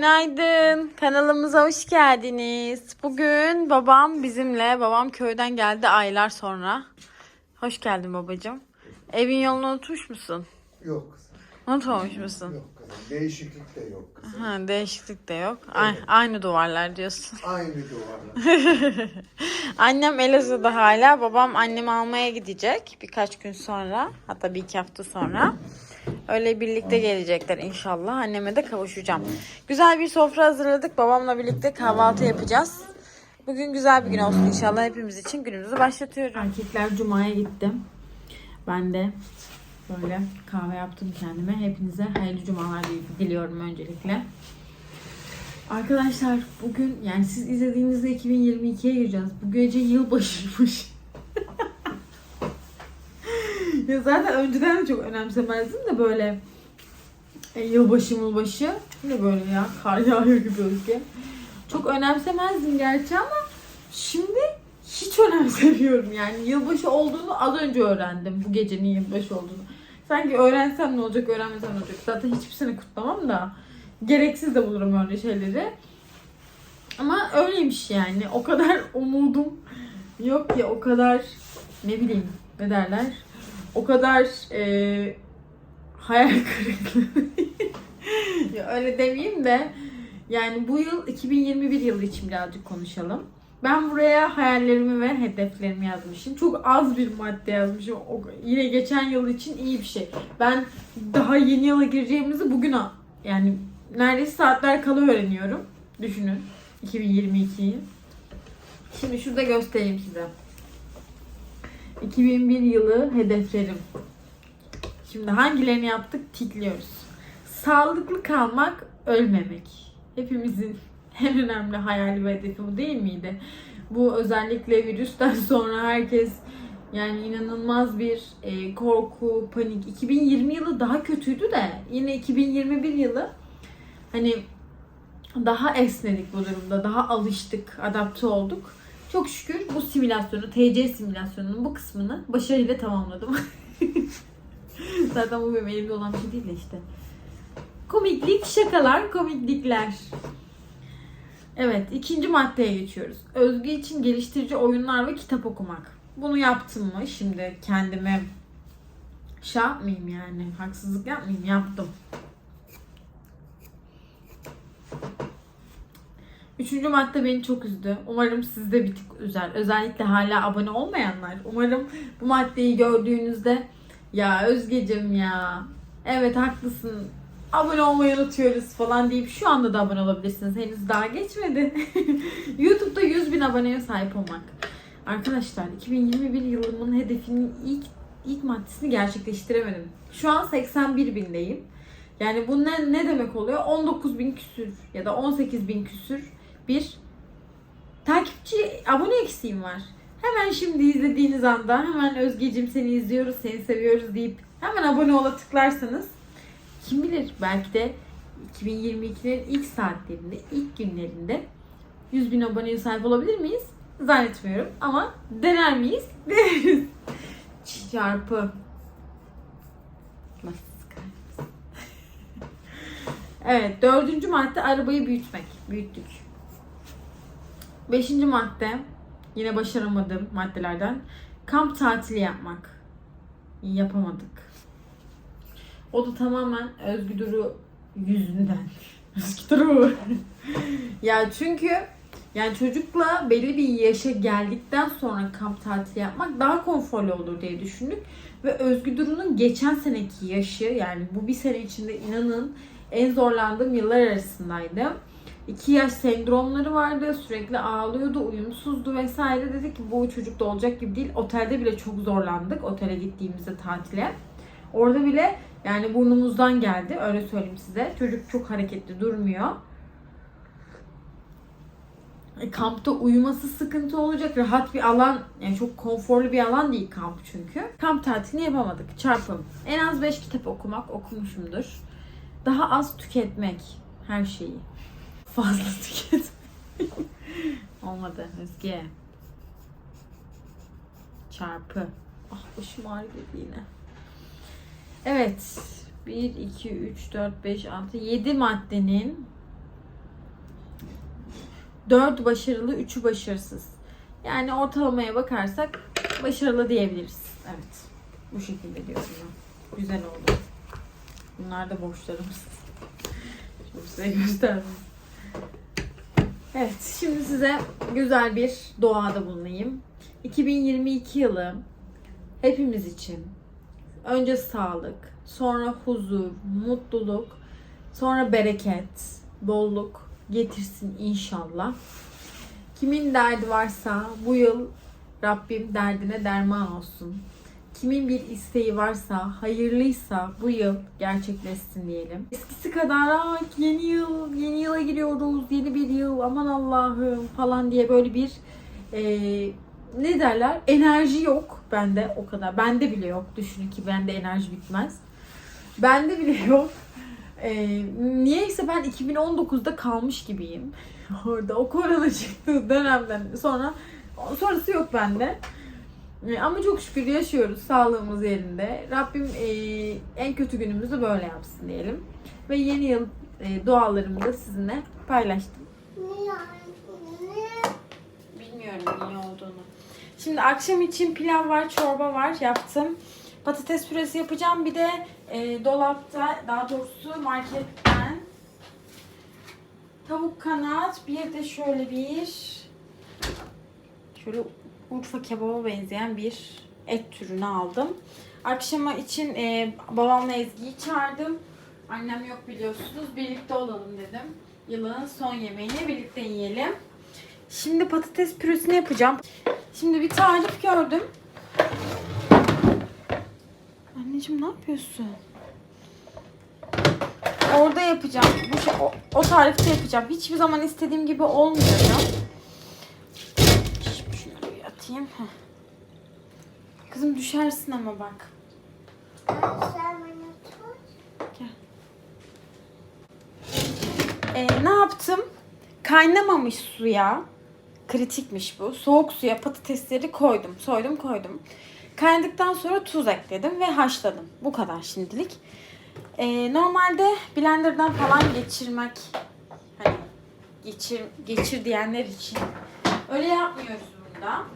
Günaydın. Kanalımıza hoş geldiniz. Bugün babam bizimle. Babam köyden geldi aylar sonra. Hoş geldin babacığım. Evin yolunu unutmuş musun? Yok kızım. Unutmamış mısın? Yok kızım. Değişiklik de yok kızım. Ha, değişiklik de yok. A- aynı duvarlar diyorsun. Aynı duvarlar. Annem Elazığ'da hala. Babam annemi almaya gidecek birkaç gün sonra. Hatta bir iki hafta sonra. Öyle birlikte gelecekler inşallah. Anneme de kavuşacağım. Güzel bir sofra hazırladık. Babamla birlikte kahvaltı yapacağız. Bugün güzel bir gün olsun inşallah hepimiz için günümüzü başlatıyorum. Erkekler Cuma'ya gittim. Ben de böyle kahve yaptım kendime. Hepinize hayırlı cumalar diliyorum öncelikle. Arkadaşlar bugün yani siz izlediğinizde 2022'ye gireceğiz. Bu gece yılbaşıymış. Ya zaten önceden de çok önemsemezdim de böyle e, yılbaşı yılbaşı. Ne böyle ya kar yağıyor gibi ülke. Çok önemsemezdim gerçi ama şimdi hiç önemsemiyorum yani. Yılbaşı olduğunu az önce öğrendim bu gecenin yılbaşı olduğunu. Sanki öğrensem ne olacak, öğrenmesem ne olacak. Zaten hiçbir sene kutlamam da. Gereksiz de bulurum öyle şeyleri. Ama öyleymiş yani. O kadar umudum yok ya o kadar ne bileyim ne derler. O kadar e, hayal kırıklığı. ya öyle demeyeyim de yani bu yıl 2021 yılı için birazcık konuşalım. Ben buraya hayallerimi ve hedeflerimi yazmışım. Çok az bir madde yazmışım. O, yine geçen yıl için iyi bir şey. Ben daha yeni yıla gireceğimizi bugün yani neredeyse saatler kala öğreniyorum. Düşünün. 2022'yi. Şimdi şurada göstereyim size. 2001 yılı hedeflerim. Şimdi hangilerini yaptık? Tikliyoruz. Sağlıklı kalmak, ölmemek. Hepimizin en önemli hayali ve hedefi bu değil miydi? Bu özellikle virüsten sonra herkes yani inanılmaz bir e, korku, panik. 2020 yılı daha kötüydü de yine 2021 yılı hani daha esnedik bu durumda. Daha alıştık, adapte olduk. Çok şükür bu simülasyonu, TC simülasyonunun bu kısmını başarıyla tamamladım. Zaten bu benim elimde olan bir şey değil de işte. Komiklik, şakalar, komiklikler. Evet, ikinci maddeye geçiyoruz. Özgü için geliştirici oyunlar ve kitap okumak. Bunu yaptım mı? Şimdi kendime şey yapmayayım yani. Haksızlık yapmayayım. Yaptım. Üçüncü madde beni çok üzdü. Umarım siz de bir tık üzer. Özellikle hala abone olmayanlar. Umarım bu maddeyi gördüğünüzde ya Özgecim ya evet haklısın abone olmayı unutuyoruz falan deyip şu anda da abone olabilirsiniz. Henüz daha geçmedi. YouTube'da 100 bin aboneye sahip olmak. Arkadaşlar 2021 yılımın hedefinin ilk ilk maddesini gerçekleştiremedim. Şu an 81 bindeyim. Yani bu ne, ne demek oluyor? 19 bin küsür ya da 18 bin küsür bir takipçi abone eksiğim var. Hemen şimdi izlediğiniz anda hemen Özgecim seni izliyoruz, seni seviyoruz deyip hemen abone ola tıklarsanız kim bilir belki de 2022'nin ilk saatlerinde, ilk günlerinde 100 bin aboneye sahip olabilir miyiz? Zannetmiyorum ama dener miyiz? Deneriz. Çarpı. Evet dördüncü madde arabayı büyütmek. Büyüttük. Beşinci madde yine başaramadığım maddelerden kamp tatili yapmak. Yapamadık. O da tamamen Özgü Duru yüzünden. Özgü Duru. ya çünkü yani çocukla belli bir yaşa geldikten sonra kamp tatili yapmak daha konforlu olur diye düşündük. Ve Özgü Duru'nun geçen seneki yaşı yani bu bir sene içinde inanın en zorlandığım yıllar arasındaydı. 2 yaş sendromları vardı. Sürekli ağlıyordu, uyumsuzdu vesaire. Dedi ki bu çocuk da olacak gibi değil. Otelde bile çok zorlandık. Otele gittiğimizde tatile. Orada bile yani burnumuzdan geldi. Öyle söyleyeyim size. Çocuk çok hareketli durmuyor. E, kampta uyuması sıkıntı olacak. Rahat bir alan, yani çok konforlu bir alan değil kamp çünkü. Kamp tatilini yapamadık. Çarpım. En az 5 kitap okumak okumuşumdur. Daha az tüketmek her şeyi. Fazla tüketmek. Olmadı Özge. Çarpı. Ah başım ağrıyor yine. Evet. 1, 2, 3, 4, 5, 6, 7 maddenin 4 başarılı, 3'ü başarısız. Yani ortalamaya bakarsak başarılı diyebiliriz. Evet. Bu şekilde diyorum ben. Güzel oldu. Bunlar da borçlarımız. Şimdi size göstereyim. Evet, şimdi size güzel bir doğada bulunayım. 2022 yılı hepimiz için önce sağlık, sonra huzur, mutluluk, sonra bereket, bolluk getirsin inşallah. Kimin derdi varsa bu yıl Rabbim derdine derman olsun. Kimin bir isteği varsa, hayırlıysa bu yıl gerçekleşsin diyelim. Eskisi kadar "Aa, yeni yıl, yeni yıla giriyoruz, yeni bir yıl, aman Allah'ım falan diye böyle bir eee, ne derler? Enerji yok bende o kadar. Bende bile yok. Düşünün ki bende enerji bitmez. Bende bile yok. Eee niyeyse ben 2019'da kalmış gibiyim. Orada o korona çıktığı dönemden sonra sonrası yok bende. E, Ama çok şükür yaşıyoruz. Sağlığımız yerinde. Rabbim e, en kötü günümüzü böyle yapsın diyelim. Ve yeni yıl e, dualarımı da sizinle paylaştım. Bilmiyorum niye olduğunu. Şimdi akşam için pilav var, çorba var. Yaptım. Patates püresi yapacağım. Bir de e, dolapta, daha doğrusu marketten tavuk kanat. Bir de şöyle bir şöyle Urfa kebaba benzeyen bir et türünü aldım. Akşama için e, babamla Ezgi'yi çağırdım. Annem yok biliyorsunuz. Birlikte olalım dedim. Yılın son yemeğini birlikte yiyelim. Şimdi patates püresini yapacağım. Şimdi bir tarif gördüm. Anneciğim ne yapıyorsun? Orada yapacağım. Bu o, o tarifte yapacağım. Hiçbir zaman istediğim gibi olmuyor ya. Şimdi şunu bir atayım. Heh. Kızım düşersin ama bak. Ee, ne yaptım? Kaynamamış suya, kritikmiş bu. Soğuk suya patatesleri koydum. Soydum koydum. Kaynadıktan sonra tuz ekledim ve haşladım. Bu kadar şimdilik. Ee, normalde blenderdan falan geçirmek hani geçir, geçir diyenler için öyle yapmıyoruz bunda.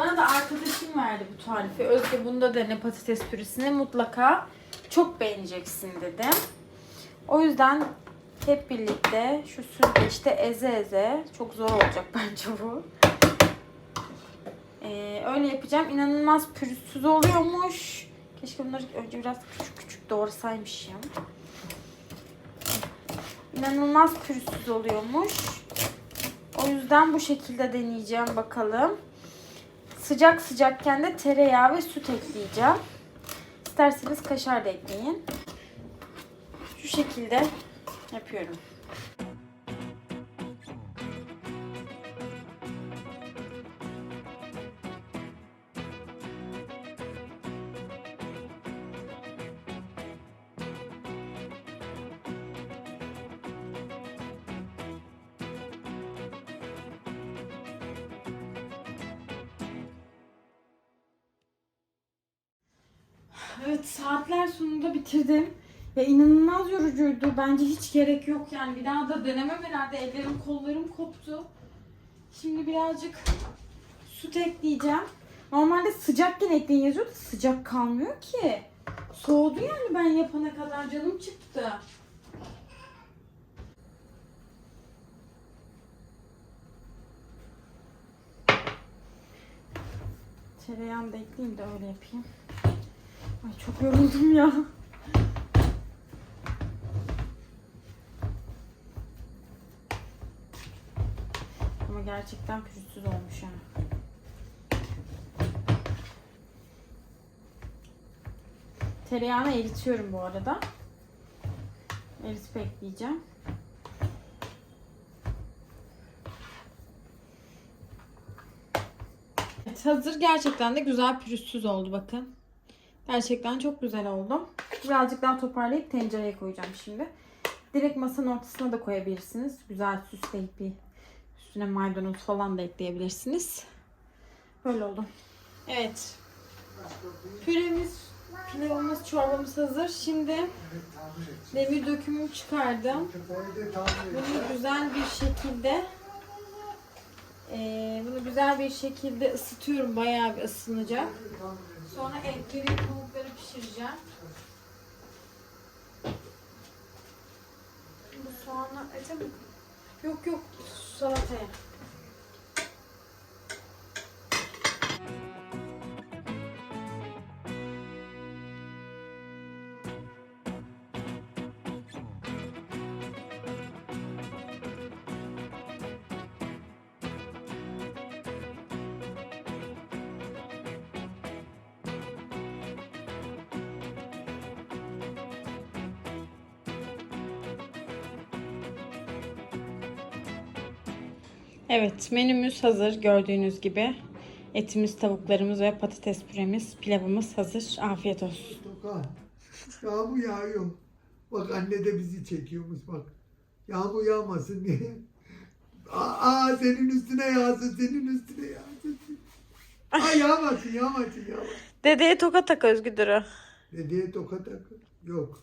Bana da arkadaşım verdi bu tarifi. Özge bunda dene patates püresini mutlaka çok beğeneceksin dedim. O yüzden hep birlikte şu süzgeçte eze eze çok zor olacak bence bu. Ee, öyle yapacağım. İnanılmaz pürüzsüz oluyormuş. Keşke bunları önce biraz küçük küçük doğrasaymışım. İnanılmaz pürüzsüz oluyormuş. O yüzden bu şekilde deneyeceğim bakalım. Sıcak sıcakken de tereyağı ve süt ekleyeceğim. İsterseniz kaşar da ekleyin. Şu şekilde yapıyorum. Evet saatler sonunda bitirdim. Ve inanılmaz yorucuydu. Bence hiç gerek yok yani. Bir daha da denemem herhalde. Ellerim kollarım koptu. Şimdi birazcık süt ekleyeceğim. Normalde sıcakken ekleyin yazıyor da sıcak kalmıyor ki. Soğudu yani ben yapana kadar canım çıktı. Tereyağını da ekleyeyim de öyle yapayım. Ay çok yoruldum ya. Ama gerçekten pürüzsüz olmuş ha. Tereyağını eritiyorum bu arada. Eritip ekleyeceğim. Evet, hazır gerçekten de güzel pürüzsüz oldu bakın. Gerçekten çok güzel oldu. Birazcık daha toparlayıp tencereye koyacağım şimdi. Direkt masanın ortasına da koyabilirsiniz. Güzel süsleyip bir üstüne maydanoz falan da ekleyebilirsiniz. Böyle oldu. Evet. Püremiz Pilavımız, çorbamız hazır. Şimdi demir dökümümü çıkardım. Bunu güzel bir şekilde bunu güzel bir şekilde ısıtıyorum. Bayağı bir ısınacak. Sonra etleri, tavukları pişireceğim. Bu soğanla ete mi? Yok yok salataya. Evet menümüz hazır gördüğünüz gibi. Etimiz, tavuklarımız ve patates püremiz, pilavımız hazır. Afiyet olsun. Yağmur yağıyor. Bak anne de bizi çekiyormuş bak. Yağmur yağmasın diye. Aa senin üstüne yağsın, senin üstüne yağsın. Aa yağmasın, yağmasın, yağmasın. Dedeye toka tak Özgüdür'ü. Dedeye toka takı. Yok.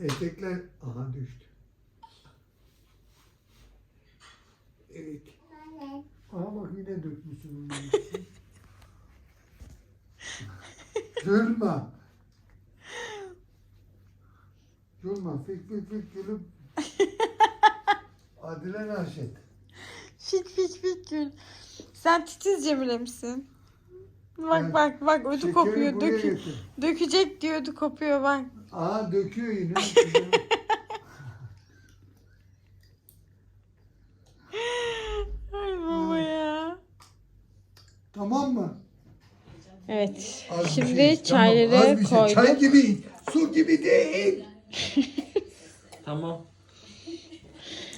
Etekler aha düştü. Evet. Aha bak yine dökmüşsün. Gülme. Gülme. Fik fik fik gülüm. Adile Naşet. Fik fik fik gül. Sen titiz Cemile misin? Bak Evet. bak bak ödü Şekeri kopuyor. Dökü, getir. dökecek diyor ödü kopuyor bak. Aa döküyor yine. Ay baba ya. Tamam mı? Evet. Az bir Şimdi şey, tamam, çayları az bir şey. koyduk. Çay gibi, su gibi değil. Tamam.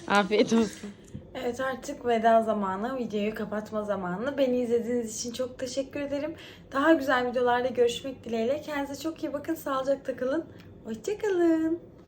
Afiyet olsun. Evet artık veda zamanı, videoyu kapatma zamanı. Beni izlediğiniz için çok teşekkür ederim. Daha güzel videolarda görüşmek dileğiyle. Kendinize çok iyi bakın, sağlıcakla kalın. Hoşçakalın.